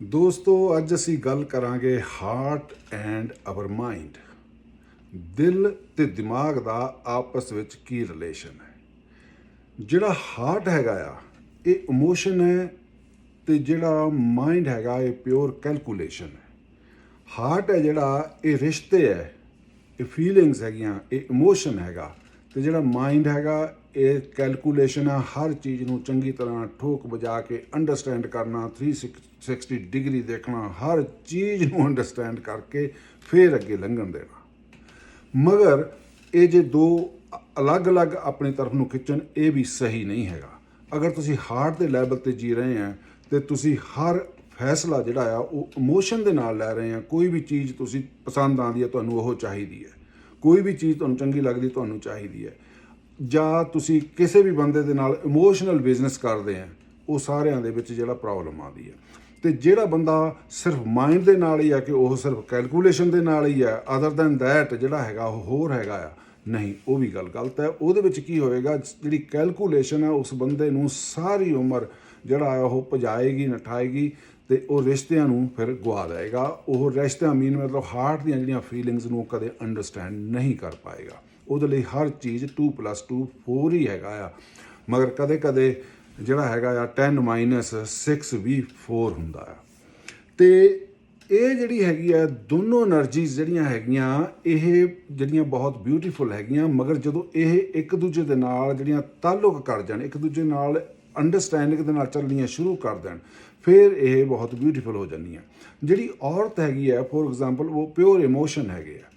ਦੋਸਤੋ, ਅੱਜ ਅਸੀਂ ਗੱਲ ਕਰਾਂਗੇ ਹਾਰਟ ਐਂਡ ਆਵਰ ਮਾਈਂਡ ਦਿਲ ਤੇ ਦਿਮਾਗ ਦਾ ਆਪਸ ਵਿੱਚ ਕੀ ਰਿਲੇਸ਼ਨ ਹੈ? ਜਿਹੜਾ ਹਾਰਟ ਹੈਗਾ ਆ, ਇਹ ਇਮੋਸ਼ਨ ਹੈ ਤੇ ਜਿਹੜਾ ਮਾਈਂਡ ਹੈਗਾ, ਇਹ ਪਿਓਰ ਕੈਲਕੂਲੇਸ਼ਨ ਹੈ। ਹਾਰਟ ਹੈ ਜਿਹੜਾ, ਇਹ ਰਿਸ਼ਤੇ ਹੈ, ਇਹ ਫੀਲਿੰਗਸ ਹੈਗੀਆਂ, ਇਹ ਇਮੋਸ਼ਨ ਹੈਗਾ। ਤੇ ਜਿਹੜਾ ਮਾਈਂਡ ਹੈਗਾ, ਇਹ ਕੈਲਕੂਲੇਸ਼ਨ ਆ, ਹਰ ਚੀਜ਼ ਨੂੰ ਚੰਗੀ ਤਰ੍ਹਾਂ ਠੋਕ ਵਜਾ ਕੇ ਅੰਡਰਸਟੈਂਡ ਕਰਨਾ 360 ਡਿਗਰੀ ਦੇਖਣਾ, ਹਰ ਚੀਜ਼ ਨੂੰ ਅੰਡਰਸਟੈਂਡ ਕਰਕੇ ਫਿਰ ਅੱਗੇ ਲੰਘਣ ਦੇਣਾ। ਮਗਰ ਇਹ ਜੇ ਦੋ ਅਲੱਗ-ਅਲੱਗ ਆਪਣੀ ਤਰਫ ਨੂੰ ਖਿੱਚਣ, ਇਹ ਵੀ ਸਹੀ ਨਹੀਂ ਹੈਗਾ। ਅਗਰ ਤੁਸੀਂ ਹਾਰਟ ਦੇ ਲੈਵਲ ਤੇ ਜੀ ਰਹੇ ਆ, ਤੇ ਤੁਸੀਂ ਹਰ ਫੈਸਲਾ ਜਿਹੜਾ ਆ, ਉਹ ਇਮੋਸ਼ਨ ਦੇ ਨਾਲ ਲੈ ਰਹੇ ਆ, ਕੋਈ ਵੀ ਚੀਜ਼ ਤੁਸੀਂ ਪਸੰਦ ਆਉਂਦੀ ਹੈ ਤੁਹਾਨੂੰ ਉਹ ਚਾਹੀਦੀ ਹੈ। ਕੋਈ ਵੀ ਚੀਜ਼ ਤੁਹਾਨੂੰ ਚੰਗੀ ਲੱਗਦੀ, ਤੁਹਾਨੂੰ ਚਾਹੀਦੀ ਹੈ। ਜਾਂ ਤੁਸੀਂ ਕਿਸੇ ਵੀ ਬੰਦੇ ਦੇ ਨਾਲ ਇਮੋਸ਼ਨਲ ਬਿਜ਼ਨਸ ਕਰਦੇ ਆ, ਉਹ ਸਾਰਿਆਂ ਦੇ ਵਿੱਚ ਜਿਹੜਾ ਪ੍ਰੋਬਲਮ ਆਉਂਦੀ ਹੈ। ਤੇ ਜਿਹੜਾ ਬੰਦਾ ਸਿਰਫ ਮਾਈਂਡ ਦੇ ਨਾਲ ਹੀ ਆ ਕਿ ਉਹ ਸਿਰਫ ਕੈਲਕੂਲੇਸ਼ਨ ਦੇ ਨਾਲ ਹੀ ਆ ਅਦਰ ਦੈਨ ਥੈਟ ਜਿਹੜਾ ਹੈਗਾ, ਉਹ ਹੋਰ ਹੈਗਾ ਆ, ਨਹੀਂ, ਉਹ ਵੀ ਗੱਲ ਗਲਤ ਹੈ। ਉਹਦੇ ਵਿੱਚ ਕੀ ਹੋਏਗਾ ਜਿਹੜੀ ਕੈਲਕੂਲੇਸ਼ਨ ਹੈ, ਉਸ ਬੰਦੇ ਨੂੰ ਸਾਰੀ ਉਮਰ ਜਿਹੜਾ ਆ, ਉਹ ਭਜਾਏਗੀ, ਨਠਾਏਗੀ। ਤੇ ਉਹ ਰਿਸ਼ਤਿਆਂ ਨੂੰ ਫਿਰ ਗਵਾ ਦੇਗਾ ਉਹ ਰਿਸ਼ਤਾ ਮੀਨ ਮਤਲਬ ਹਾਰਟ ਦੀਆਂ ਜਿਹੜੀਆਂ ਫੀਲਿੰਗਸ ਨੂੰ ਕਦੇ ਅੰਡਰਸਟੈਂਡ ਨਹੀਂ ਕਰ ਪਾਏਗਾ। ਉਹਦੇ ਲਈ ਹਰ ਚੀਜ਼ 2+2 4 ਹੀ ਹੈਗਾ ਆ। ਮਗਰ ਕਦੇ ਕਦੇ ਜਿਹੜਾ ਹੈਗਾ ਆ 10 6 ਵੀ 4 ਹੁੰਦਾ ਆ। ਤੇ ਇਹ ਜਿਹੜੀ ਹੈਗੀ ਆ, ਦੋਨੋਂ એનર્ਜੀਜ਼ ਜਿਹੜੀਆਂ ਹੈਗੀਆਂ, ਇਹ ਜਿਹੜੀਆਂ ਬਹੁਤ ਬਿਊਟੀਫੁਲ ਹੈਗੀਆਂ, ਮਗਰ ਜਦੋਂ ਇਹ ਇੱਕ ਦੂਜੇ ਦੇ ਨਾਲ ਜਿਹੜੀਆਂ ਤਾਲੁਕ ਕਰ ਜਾਣ, ਇੱਕ ਦੂਜੇ ਨਾਲ ਅੰਡਰਸਟੈਂਡਿੰਗ ਦੇ ਨਾਲ ਚੱਲਣੀਆਂ ਸ਼ੁਰੂ ਕਰ ਦੇਣ, ਫਿਰ ਇਹ ਬਹੁਤ ਬਿਊਟੀਫੁਲ ਹੋ ਜਾਂਦੀਆਂ। ਜਿਹੜੀ ਔਰਤ ਹੈਗੀ ਹੈ ਫੋਰ ਐਗਜ਼ਾਮਪਲ ਉਹ ਪਿਓਰ ਇਮੋਸ਼ਨ ਹੈਗੇ ਆ।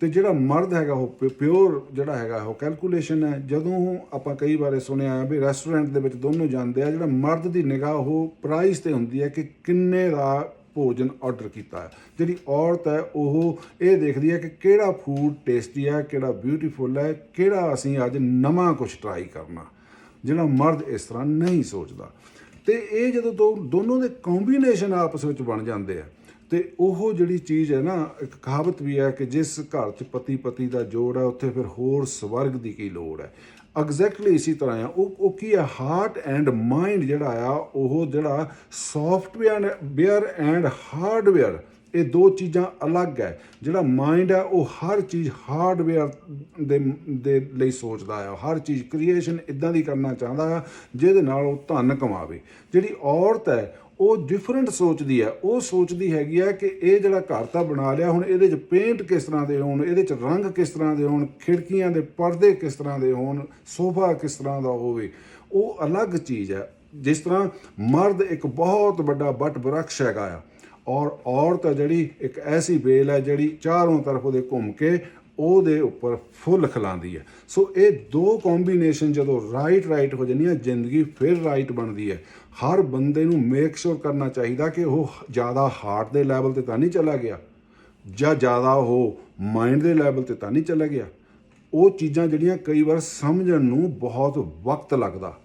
ਤੇ ਜਿਹੜਾ ਮਰਦ ਹੈਗਾ, ਉਹ ਪਿਓਰ ਜਿਹੜਾ ਹੈਗਾ, ਉਹ ਕੈਲਕੂਲੇਸ਼ਨ ਹੈ। ਜਦੋਂ ਆਪਾਂ ਕਈ ਵਾਰੇ ਸੁਣਿਆ ਹੈ ਵੀ ਰੈਸਟੋਰੈਂਟ ਦੇ ਵਿੱਚ ਦੋਨੋਂ ਜਾਂਦੇ ਆ, ਜਿਹੜਾ ਮਰਦ ਦੀ ਨਿਗਾਹ, ਉਹ ਪ੍ਰਾਈਸ ਤੇ ਹੁੰਦੀ ਹੈ ਕਿ ਕਿੰਨੇ ਦਾ ਭੋਜਨ ਆਰਡਰ ਕੀਤਾ ਹੈ। ਜਿਹੜੀ ਔਰਤ ਹੈ, ਉਹ ਇਹ ਦੇਖਦੀ ਹੈ ਕਿ ਕਿਹੜਾ ਫੂਡ ਟੇਸਟੀ ਹੈ, ਕਿਹੜਾ ਬਿਊਟੀਫੁਲ ਹੈ, ਕਿਹੜਾ ਅਸੀਂ ਅੱਜ ਨਵਾਂ ਕੁਝ ਟਰਾਈ ਕਰਨਾ। ਜਿਹੜਾ ਮਰਦ ਇਸ ਤਰ੍ਹਾਂ ਨਹੀਂ ਸੋਚਦਾ। ਤੇ ਇਹ ਜਦੋਂ ਦੋ ਦੋਨੋਂ ਦੇ ਕੰਬੀਨੇਸ਼ਨ ਆਪਸ ਵਿੱਚ ਬਣ ਜਾਂਦੇ ਆ, ਤੇ ਉਹ ਜਿਹੜੀ ਚੀਜ਼ ਹੈ ਨਾ, ਇੱਕ ਕਹਾਵਤ ਵੀ ਹੈ ਕਿ ਜਿਸ ਘਰ 'ਚ ਪਤੀ ਪਤੀ ਦਾ ਜੋੜ ਹੈ, ਉੱਥੇ ਫਿਰ ਹੋਰ ਸਵਰਗ ਦੀ ਕੀ ਲੋੜ ਹੈ। ਐਗਜ਼ੈਕਟਲੀ ਇਸੇ ਤਰ੍ਹਾਂ ਆ ਉਹ ਉਹ ਕੀ ਹੈ? ਹਾਰਟ ਐਂਡ ਮਾਈਂਡ ਜਿਹੜਾ ਆ, ਉਹ ਜਿਹੜਾ ਸੌਫਟਵੇਅਰ ਬੇਅਰ ਐਂਡ ਹਾਰਡਵੇਅਰ ਇਹ ਦੋ ਚੀਜ਼ਾਂ ਅਲੱਗ ਹੈ। ਜਿਹੜਾ ਮਾਈਂਡ ਹੈ, ਉਹ ਹਰ ਚੀਜ਼ ਹਾਰਡਵੇਅਰ ਦੇ ਦੇ ਲਈ ਸੋਚਦਾ ਹੈ। ਹਰ ਚੀਜ਼ ਕ੍ਰੀਏਸ਼ਨ ਇਦਾਂ ਦੀ ਕਰਨਾ ਚਾਹੁੰਦਾ ਹੈ, ਜਿਹਦੇ ਨਾਲ ਉਹ ਧਨ ਕਮਾਵੇ। ਜਿਹੜੀ ਔਰਤ ਹੈ, ਉਹ ਡਿਫਰੈਂਟ ਸੋਚਦੀ ਹੈ। ਉਹ ਸੋਚਦੀ ਹੈਗੀ ਹੈ ਕਿ ਇਹ ਜਿਹੜਾ ਘਰ ਤਾਂ ਬਣਾ ਲਿਆ, ਹੁਣ ਇਹਦੇ 'ਚ ਪੇਂਟ ਕਿਸ ਤਰ੍ਹਾਂ ਦੇ ਹੋਣ, ਇਹਦੇ 'ਚ ਰੰਗ ਕਿਸ ਤਰ੍ਹਾਂ ਦੇ ਹੋਣ, ਖਿੜਕੀਆਂ ਦੇ ਪਰਦੇ ਕਿਸ ਤਰ੍ਹਾਂ ਦੇ ਹੋਣ, ਸੋਫਾ ਕਿਸ ਤਰ੍ਹਾਂ ਦਾ ਹੋਵੇ, ਉਹ ਅਲੱਗ ਚੀਜ਼ ਹੈ। ਜਿਸ ਤਰ੍ਹਾਂ ਮਰਦ ਇੱਕ ਬਹੁਤ ਵੱਡਾ ਬਟ ਬਰਕਸ਼ ਹੈਗਾ ਆ ਔਰ ਔਰਤ ਹੈ ਜਿਹੜੀ ਇੱਕ ਐਸੀ ਬੇਲ ਹੈ ਜਿਹੜੀ ਚਾਰੋਂ ਤਰਫ ਉਹਦੇ ਘੁੰਮ ਕੇ ਉਹਦੇ ਉੱਪਰ ਫੁੱਲ ਖਿਲਾਉਂਦੀ ਹੈ। ਸੋ ਇਹ ਦੋ ਕੰਬੀਨੇਸ਼ਨ ਜਦੋਂ ਰਾਈਟ ਰਾਈਟ ਹੋ ਜਾਂਦੀਆਂ ਜ਼ਿੰਦਗੀ ਫਿਰ ਰਾਈਟ ਬਣਦੀ ਹੈ। ਹਰ ਬੰਦੇ ਨੂੰ ਮੇਕ ਸ਼ੋਰ ਕਰਨਾ ਚਾਹੀਦਾ ਕਿ ਉਹ ਜ਼ਿਆਦਾ ਹਾਰਟ ਦੇ ਲੈਵਲ ਤੇ ਤਾਂ ਨਹੀਂ ਚਲਾ ਗਿਆ ਜਾਂ ਜ਼ਿਆਦਾ ਉਹ ਮਾਈਂਡ ਦੇ ਲੈਵਲ ਤੇ ਤਾਂ ਨਹੀਂ ਚਲਾ ਗਿਆ। ਉਹ ਚੀਜ਼ਾਂ ਜਿਹੜੀਆਂ ਕਈ ਵਾਰ ਸਮਝਣ ਨੂੰ ਬਹੁਤ ਵਕਤ ਲੱਗਦਾ।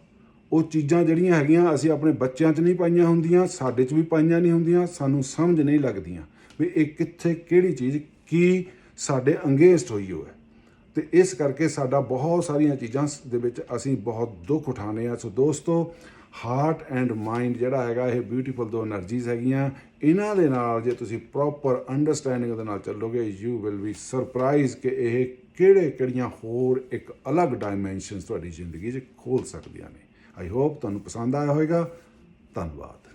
ਉਹ ਚੀਜ਼ਾਂ ਜਿਹੜੀਆਂ ਹੈਗੀਆਂ ਅਸੀਂ ਆਪਣੇ ਬੱਚਿਆਂ 'ਚ ਨਹੀਂ ਪਾਈਆਂ ਹੁੰਦੀਆਂ, ਸਾਡੇ 'ਚ ਵੀ ਪਾਈਆਂ ਨਹੀਂ ਹੁੰਦੀਆਂ, ਸਾਨੂੰ ਸਮਝ ਨਹੀਂ ਲੱਗਦੀਆਂ ਵੀ ਇਹ ਕਿੱਥੇ, ਕਿਹੜੀ ਚੀਜ਼, ਕੀ ਸਾਡੇ ਅੰਗੇਸਟ ਹੋਈ ਹੋਵੇ ਤੇ ਇਸ ਕਰਕੇ ਸਾਡਾ ਬਹੁਤ ਸਾਰੀਆਂ ਚੀਜ਼ਾਂ ਦੇ ਵਿੱਚ ਅਸੀਂ ਬਹੁਤ ਦੁੱਖ ਉਠਾਣੇ ਆ ਸੋ ਦੋਸਤੋ ਹਾਰਟ ਐਂਡ ਮਾਈਂਡ ਜਿਹੜਾ ਹੈਗਾ, ਇਹ ਬਿਊਟੀਫੁੱਲ ਦੋ એનર્ਜੀਜ਼ ਹੈਗੀਆਂ। ਇਹਨਾਂ ਦੇ ਨਾਲ ਜੇ ਤੁਸੀਂ ਪ੍ਰੋਪਰ ਅੰਡਰਸਟੈਂਡਿੰਗ ਦੇ ਨਾਲ ਚੱਲੋਗੇ ਯੂ ਵਿਲ ਬੀ ਸਰਪ੍ਰਾਈਜ਼ ਕਿ ਇਹ ਕਿਹੜੇ ਕਿਹੜੀਆਂ ਹੋਰ ਇੱਕ ਅਲੱਗ ਡਾਈਮੈਂਸ਼ਨਸ ਤੁਹਾਡੀ ਜ਼ਿੰਦਗੀ 'ਚ ਖੋਲ ਸਕਦੀਆਂ ਨੇ। ਆਈ ਹੋਪ ਤੁਹਾਨੂੰ ਪਸੰਦ ਆਇਆ ਹੋਵੇਗਾ। ਧੰਨਵਾਦ।